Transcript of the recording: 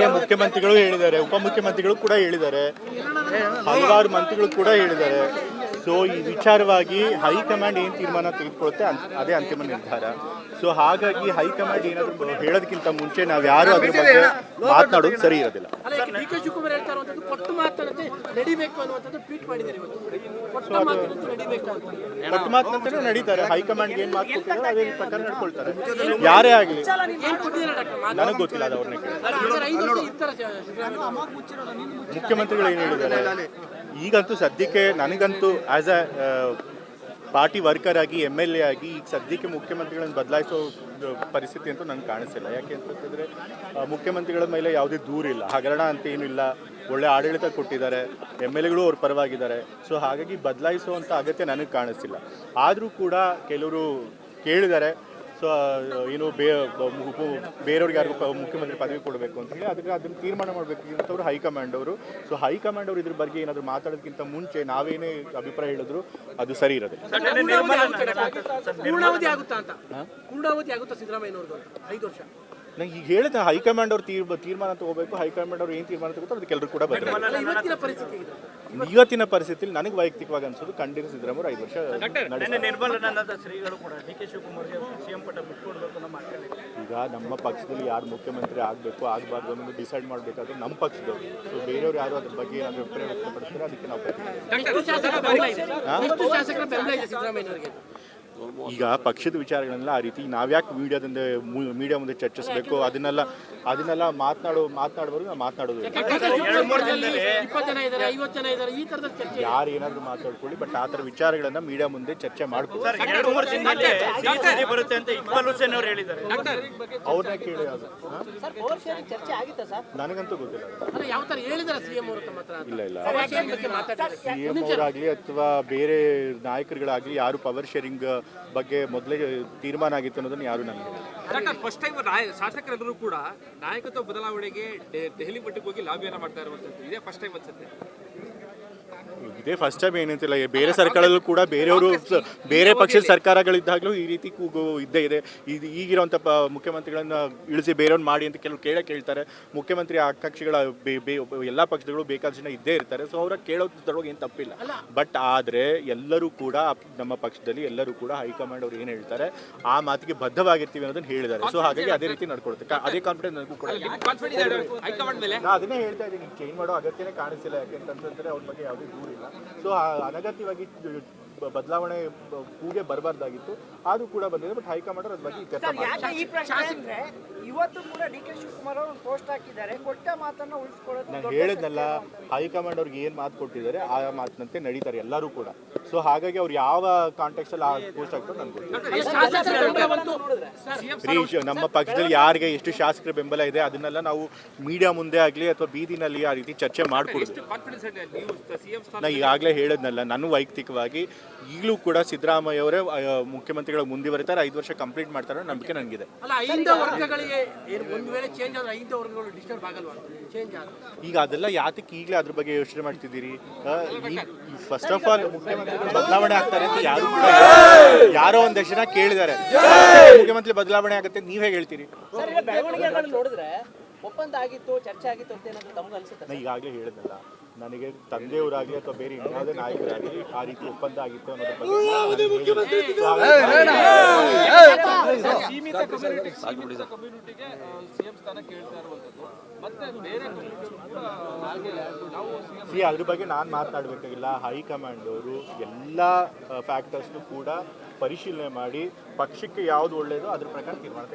ಹಾಗೆ ಮುಖ್ಯಮಂತ್ರಿಗಳು ಹೇಳಿದ್ದಾರೆ, ಉಪಮುಖ್ಯಮಂತ್ರಿಗಳು ಕೂಡ ಹೇಳಿದ್ದಾರೆ, ಹಲವಾರು ಮಂತ್ರಿಗಳು ಕೂಡ ಹೇಳಿದ್ದಾರೆ. ಸೊ ಈ ವಿಚಾರವಾಗಿ ಹೈಕಮಾಂಡ್ ಏನು ತೀರ್ಮಾನ ತೆಗೆದುಕೊಳ್ಳುತ್ತೆ ಅದೇ ಅಂತಿಮ ನಿರ್ಧಾರ. ಸೊ ಹಾಗಾಗಿ ಹೈಕಮಾಂಡ್ ಏನಾದರೂ ಹೇಳೋದಕ್ಕಿಂತ ಮುಂಚೆ ನಾವು ಯಾರು ಅದ್ರ ಬಗ್ಗೆ ಮಾತನಾಡೋದು ಸರಿ ಇರೋದಿಲ್ಲ ಅಲ್ಲ ಈಗ ಡಿ ಕೆ ಶಿವಕುಮಾರ್ ಹೇಳ್ತಾ ಇರುವಂತದ್ದು ಕೊಟ್ಟು ಮಾತನಾಡದೆ ನಡಿಬೇಕು ಅನ್ನುವಂಥದ್ದು ಟ್ವೀಟ್ ಮಾಡಿದ್ದಾರೆ ಇವತ್ತು. ನಡಿಬೇಕು ಅಂತ. ಒಟ್ಟು ನಡೀತಾರೆ. ಹೈಕಮಾಂಡ್ ಏನು ಮಾತು ಕೊಟ್ಟಿದ್ದಾರೆ ಅದೇ ಪ್ರಕಾರ ನಡ್ಕೊಳ್ತಾರೆ. ಯಾರೇ ಆಗಲಿ. ಏನ್ ಕೊಟ್ಟಿದ್ದಾರೆ? ಡಾಕ್ಟರ್? ಮಾತು ನನಗೆ ಗೊತ್ತಿಲ್ಲ ಅದು ಅವ್ರನ್ನ ಕೇಳಿ ಹಾಗಾದ್ರೆ ಐದು ವರ್ಷ ಇರ್ತಾರ ಮುಖ್ಯಮಂತ್ರಿಗಳು ಏನು ಹೇಳಿದ್ದಾರೆ? ಈಗಂತೂ ಸದ್ಯಕ್ಕೆ ನನಗಂತೂ ಆಸ್ ಅ ಪಾರ್ಟಿ ವರ್ಕರ್ ಆಗಿ ಎಂ ಎಲ್ ಎ ಆಗಿ ಈಗ ಸದ್ಯಕ್ಕೆ ಮುಖ್ಯಮಂತ್ರಿಗಳನ್ನು ಬದಲಾಯಿಸೋ ಪರಿಸ್ಥಿತಿ ಅಂತೂ ನನಗೆ ಕಾಣಿಸಿಲ್ಲ. ಯಾಕೆ ಅಂತಂತಂದರೆ ಮುಖ್ಯಮಂತ್ರಿಗಳ ಮೇಲೆ ಯಾವುದೇ ದೂರಿಲ್ಲ ಹಗರಣ ಅಂತ ಏನಿಲ್ಲ ಒಳ್ಳೆ ಆಡಳಿತ ಕೊಟ್ಟಿದ್ದಾರೆ. ಎಂ ಎಲ್ ಎಗಳು ಅವ್ರ ಪರವಾಗಿದ್ದಾರೆ. ಸೊ ಹಾಗಾಗಿ ಬದಲಾಯಿಸುವಂಥ ಅಗತ್ಯ ನನಗೆ ಕಾಣಿಸಿಲ್ಲ ಆದರೂ ಕೂಡ ಕೆಲವರು ಕೇಳಿದ್ದಾರೆ ಸೊ ಏನು ಬೇ ಬೇರೆಯವ್ರಿಗೆ ಯಾರಿಗೂ ಮುಖ್ಯಮಂತ್ರಿ ಪದವಿ ಕೊಡಬೇಕು ಅಂತ ಹೇಳಿ ಅದಕ್ಕೆ ಅದನ್ನು ತೀರ್ಮಾನ ಮಾಡಬೇಕು ಹೈಕಮಾಂಡ್ ಅವರು. ಸೊ ಹೈಕಮಾಂಡ್ ಅವರು ಇದ್ರ ಬಗ್ಗೆ ಏನಾದರೂ ಮಾತಾಡೋದಕ್ಕಿಂತ ಮುಂಚೆ ನಾವೇನೇ ಅಭಿಪ್ರಾಯ ಹೇಳಿದ್ರು ಅದು ಸರಿ ಇರೋದು ಪೂರ್ಣಾವಧಿ ಆಗುತ್ತಾ ಅಂತ? ಪೂರ್ಣಾವಧಿ ಆಗುತ್ತಾ ಸಿದ್ದರಾಮಯ್ಯನವ್ರದ್ದು? ಅಂತ ಐದು ವರ್ಷ. ನಂಗೆ ಈಗ ಹೇಳಿದೆ ಹೈಕಮಾಂಡ್ ಅವ್ರು ತೀರ್ ತೀರ್ಮಾನ ತಗೋಬೇಕು ಹೈಕಮಾಂಡ್ ಅವ್ರು ಏನು ತೀರ್ಮಾನ ತಗೋತಾರೆ ಅದಕ್ಕೆ ಎಲ್ಲರೂ ಕೂಡ ಬರ್ತಾರೆ ಇವತ್ತಿನ ಪರಿಸ್ಥಿತಿಯಲ್ಲಿ ನನಗೆ ವೈಯಕ್ತಿಕವಾಗಿ ಅನ್ಸೋದು ಖಂಡಿತ ಸಿದ್ದರಾಮಯ್ಯ ಐದು ವರ್ಷ ಈಗ ನಮ್ಮ ಪಕ್ಷದಲ್ಲಿ ಯಾರು ಮುಖ್ಯಮಂತ್ರಿ ಆಗಬೇಕು ಆಗಬಾರ್ದು ಅನ್ನೋದು ಡಿಸೈಡ್ ಮಾಡಬೇಕಾದ್ರೆ ನಮ್ಮ ಪಕ್ಷದವರು. ಸೊ ಬೇರೆಯವ್ರು ಯಾರು ಅದ್ರ ಬಗ್ಗೆ ಏನಾದರೂ ಅಭಿಪ್ರಾಯ ವ್ಯಕ್ತಪಡಿಸ್ತಾರೆ ಅದಕ್ಕೆ ನಾವು ಈಗ ಪಕ್ಷದ ವಿಚಾರಗಳನ್ನೆಲ್ಲ ಆ ರೀತಿ ನಾವ್ಯಾಕೆ ಮೀಡಿಯಾದಿಂದ ಮೀಡಿಯಾ ಮುಂದೆ ಚರ್ಚಿಸಬೇಕು? ಅದನ್ನೆಲ್ಲ ಅದನ್ನೆಲ್ಲ ಮಾತನಾಡು ಮಾತನಾಡುವಾಗ ನಾವು ಮಾತನಾಡೋದು. ಇಪ್ಪತ್ತು ಜನ ಇದ್ದಾರೆ ಐವತ್ತು ಜನ ಇದ್ದಾರೆ ಈ ತರದ ಚರ್ಚೆ ಯಾರು ಏನಾದರೂ ಮಾತಾಡ್ಕೊಳ್ಳಿ ಬಟ್ ಆ ಥರ ವಿಚಾರಗಳನ್ನ ಮೀಡಿಯಾ ಮುಂದೆ ಚರ್ಚೆ ಮಾಡ್ಕೊಳ್ಳಿ. ಎರಡು ಮೂರು ದಿನದಲ್ಲಿ ಸಿಎಂ ಬರುತ್ತೆ ಅಂತ ಇಕ್ಬಾಲ್ ಅವರು ಹೇಳಿದ್ದಾರೆ. ಅವ್ರನ್ನ ಕೇಳಿ ಅದು. ಸರ್ ಪವರ್ ಶೇರಿಂಗ್ ಚರ್ಚೆ ಆಗಿತ್ತಾ ಸರ್? ನನಗಂತೂ ಗೊತ್ತಿಲ್ಲ ಇಲ್ಲ ಇಲ್ಲ. ಸಿ ಎಂ ಅವರಾಗಲಿ ಅಥವಾ ಬೇರೆ ನಾಯಕರುಗಳಾಗಲಿ ಯಾರು ಪವರ್ ಶೇರಿಂಗ್ ಬಗ್ಗೆ ಮೊದಲೇ ತೀರ್ಮಾನ ಆಗಿತ್ತು ಅನ್ನೋದನ್ನ ಯಾರು ನನಗೆ. ಡಾಕ್ಟರ್ ಫಸ್ಟ್ ಟೈಮ್ ಶಾಸಕರೆಲ್ಲರೂ ಕೂಡ ನಾಯಕತ್ವ ಬದಲಾವಣೆಗೆ ದೆಹಲಿ ಮಟ್ಟಕ್ಕೆ ಹೋಗಿ ಲಾಬಿಯನ್ನ ಮಾಡ್ತಾ ಇರುವಂತದ್ದು ಇದೇ ಫಸ್ಟ್ ಟೈಮ್ ಅನ್ಸುತ್ತೆ ಇದೇ. ಫಸ್ಟ್ ಟೈಮ್ ಏನಂತಿಲ್ಲ ಬೇರೆ ಸರ್ಕಾರದಲ್ಲೂ ಕೂಡ ಬೇರೆಯವರು ಬೇರೆ ಪಕ್ಷದ ಸರ್ಕಾರಗಳಿದ್ದಾಗಲೂ ಈ ರೀತಿ ಕೂಗು ಇದ್ದೇ ಇದೆ. ಇದು ಈಗಿರುವಂಥ ಪ ಮುಖ್ಯಮಂತ್ರಿಗಳನ್ನ ಇಳಿಸಿ ಬೇರೆಯವ್ರು ಮಾಡಿ ಅಂತ ಕೆಲವು ಕೇಳೇ ಕೇಳ್ತಾರೆ. ಮುಖ್ಯಮಂತ್ರಿ ಆ ಕಕ್ಷಿಗಳ ಬೇ ಬೇ ಎಲ್ಲ ಪಕ್ಷಗಳು ಬೇಕಾದಷ್ಟು ಜನ ಇದ್ದೇ ಇರ್ತಾರೆ. ಸೊ ಅವರ ಕೇಳೋದ್ರೊಳಗೆ ಏನು ತಪ್ಪಿಲ್ಲ. ಬಟ್ ಆದರೆ ಎಲ್ಲರೂ ಕೂಡ ನಮ್ಮ ಪಕ್ಷದಲ್ಲಿ ಎಲ್ಲರೂ ಕೂಡ ಹೈಕಮಾಂಡ್ ಅವ್ರು ಏನು ಹೇಳ್ತಾರೆ ಆ ಮಾತಿಗೆ ಬದ್ಧವಾಗಿರ್ತೀವಿ ಅನ್ನೋದನ್ನ ಹೇಳಿದ್ದಾರೆ. ಸೊ ಹಾಗಾಗಿ ಅದೇ ರೀತಿ ನಡ್ಕೊಳ್ತಾರೆ ಅದೇ ಕಾನ್ಫಿಡೆನ್ಸ್ ನನಗೂ ಕೂಡ. ಅದನ್ನೇ ಹೇಳ್ತಾ ಇದ್ದೀನಿ. ಚೇಂಜ್ ಮಾಡೋ ಅಗತ್ಯನೇ ಕಾಣಿಸ್ತಿಲ್ಲ ಯಾಕೆಂತಂದ್ರೆ ಅವ್ರ ಬಗ್ಗೆ ಯಾವುದೇ ದೂರಿಲ್ಲ ಸೊ ಅನಗತ್ಯವಾಗಿ ಬ- ಬದಲಾವಣೆ ಕೂಗೆ ಬರಬಾರ್ದಾಗಿತ್ತು. ಅದು ಕೂಡ ಬಂದಿದೆ ಬಟ್ ಹೈಕಮಾಂಡ್ ಅದ್ರ ಬಗ್ಗೆ ಚರ್ಚೆ ಯಾಕೆ ಈ ಪ್ರಶ್ನೆ ಅಂದ್ರೆ ಇವತ್ತು ಕೂಡ ಡಿ ಕೆ ಶಿವಕುಮಾರ್ ಅವರು ಪೋಸ್ಟ್ ಹಾಕಿದ್ದಾರೆ ಕೊಟ್ಟ ಮಾತನ್ನ ಉಳಿಸ್ಕೊಳ್ಳೋದು ನಾನು ಹೇಳಿದ್ನಲ್ಲ ಹೈಕಮಾಂಡ್ ಅವ್ರಿಗೆ ಏನು ಮಾತು ಕೊಟ್ಟಿದ್ದಾರೆ ಆ ಮಾತಿನಂತೆ ನಡೀತಾರೆ ಎಲ್ಲರೂ ಕೂಡ. ಸೊ ಹಾಗಾಗಿ ಅವ್ರು ಯಾವ ಕಾಂಟೆಕ್ಸ್ ಅಲ್ಲಿ ಆ ಪೋಸ್ಟ್ ಹಾಕ್ತಾರೆ ನನ್ಗೆ ನಮ್ಮ ಪಕ್ಷದಲ್ಲಿ ಯಾರಿಗೆ ಎಷ್ಟು ಶಾಸಕರ ಬೆಂಬಲ ಇದೆ ಅದನ್ನೆಲ್ಲ ನಾವು ಮೀಡಿಯಾ ಮುಂದೆ ಆಗಲಿ ಅಥವಾ ಬೀದಿನಲ್ಲಿ ಆ ರೀತಿ ಚರ್ಚೆ ಮಾಡ್ಕೊಡ್ತೀವಿ ನಾ ಈಗಾಗಲೇ ಹೇಳದ್ನಲ್ಲ ನಾನು ವೈಯಕ್ತಿಕವಾಗಿ ಈಗಲೂ ಕೂಡ ಸಿದ್ದರಾಮಯ್ಯ ಅವರೇ ಮುಖ್ಯಮಂತ್ರಿಗಳ ಮುಂದುವರಿತಾರೆ ಐದು ವರ್ಷ ಕಂಪ್ಲೀಟ್ ಮಾಡ್ತಾರೆ ನಂಬಿಕೆ ನನಗಿದೆ. ಈಗ ಅದೆಲ್ಲ ಯಾತಕ್ಕೆ ಈಗಲೇ ಅದ್ರ ಬಗ್ಗೆ ಯೋಚನೆ ಮಾಡ್ತಿದ್ದೀರಿ? ಫಸ್ಟ್ ಆಫ್ ಆಲ್ ಮುಖ್ಯಮಂತ್ರಿಗಳು ಬದಲಾವಣೆ ಆಗ್ತಾರೆ ಅಂತ ಯಾರು ಕೂಡ ಯಾರೋ ಒಂದಷ್ಟು ಜನ ಕೇಳಿದ್ದಾರೆ. ಮುಖ್ಯಮಂತ್ರಿ ಬದಲಾವಣೆ ಆಗುತ್ತೆ ನೀವ್ ಹೇಗೆ ಹೇಳ್ತೀರಿ ಒಪ್ಪಂದ ಆಗಿತ್ತು ಚರ್ಚೆ ಆಗಿತ್ತು ಅಂತ ಏನಾದ್ರು ತಮ್ಗೆ ಅನಿಸುತ್ತೆ ನಾ ಈಗಾಗಲೇ ಹೇಳಿದ್ನಲ್ಲ ನನಗೆ ತಂದೆಯವರಾಗಲಿ ಅಥವಾ ಬೇರೆ ಇನ್ಯಾವುದೇ ನಾಯಕರಾಗಲಿ ಆ ರೀತಿ ಒಪ್ಪಂದ ಆಗಿತ್ತು ಅನ್ನೋದ್ರ ಬಗ್ಗೆ ಕಮ್ಯುನಿಟಿಗೆ ಸಿಎಂ ಸ್ಥಾನ ಕೇಳ್ತಾ ಇರುವಂತದ್ದು ಮತ್ತೆ ಬೇರೆ ಸಿ ಅದ್ರ ಬಗ್ಗೆ ನಾನು ಮಾತನಾಡಬೇಕಾಗಿಲ್ಲ ಹೈಕಮಾಂಡ್ ಅವರು ಎಲ್ಲ ಫ್ಯಾಕ್ಟರ್ಸ್ನು ಕೂಡ ಪರಿಶೀಲನೆ ಮಾಡಿ ಪಕ್ಷಕ್ಕೆ ಯಾವ್ದು ಒಳ್ಳೇದು ಅದ್ರ ಪ್ರಕಾರ ತೀರ್ಮಾನ